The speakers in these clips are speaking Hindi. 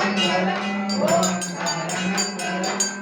ஓம் சரணம் ஓம்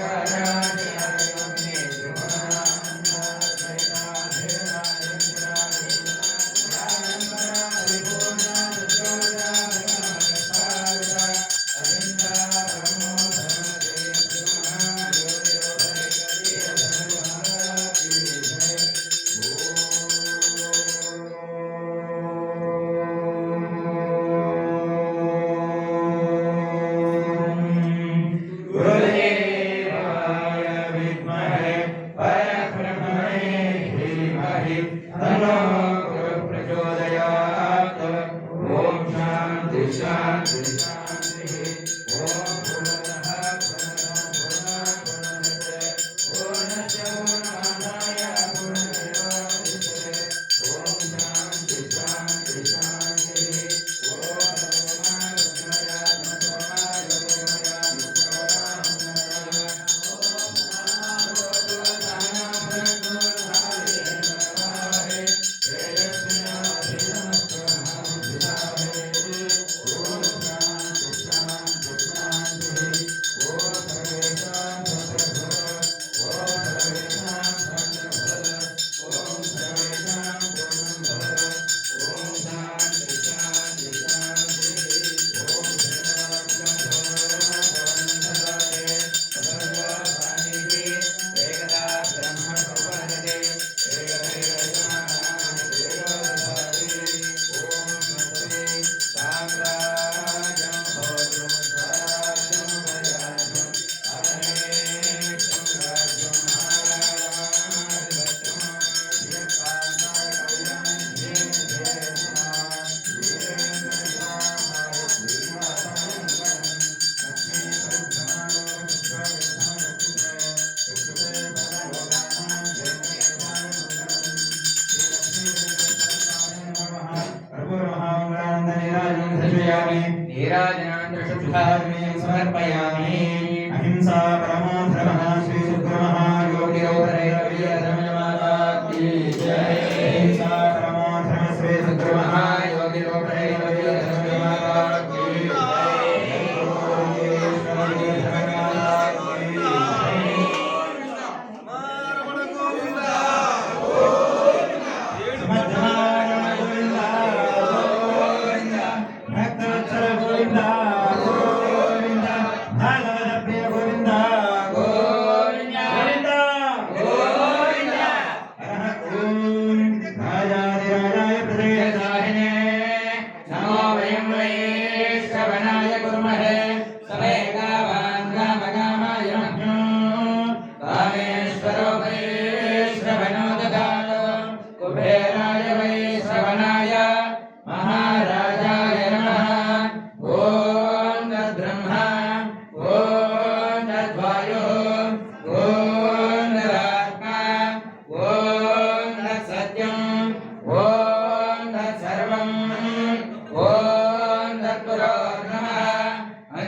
Hare विद्महे నీరాజనం సమర్పయామి నీరాజనాన్ని శుద్ధాగ్నేయం సమర్పయామి. అహింసా పరమో ధర్మ శ్రీ సుబ్రహ్మయోగి రౌరై జయ అహింసా పరమో ధర్మ శ్రీ సుబ్రహ్మ कुर्महे सवे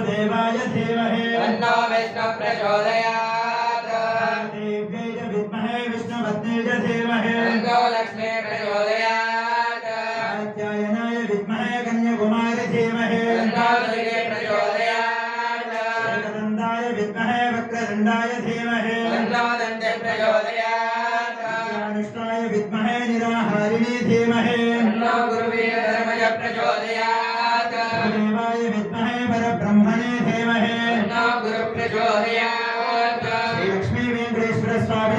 वासुदेवाय धीमहि तन्नो विष्णु प्रचोदयात्। देव्यै च विद्महे विष्णुपत्न्यै च धीमहि तन्नो लक्ष्मी प्रचोदयात्। कात्यायनाय विद्महे कन्याकुमारी धीमहि तन्नो दुर्गे प्रचोदयात्। एकदन्ताय विद्महे वक्रतुण्डाय धीमहि तन्नो दन्ते प्रचोदयात्।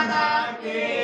Father,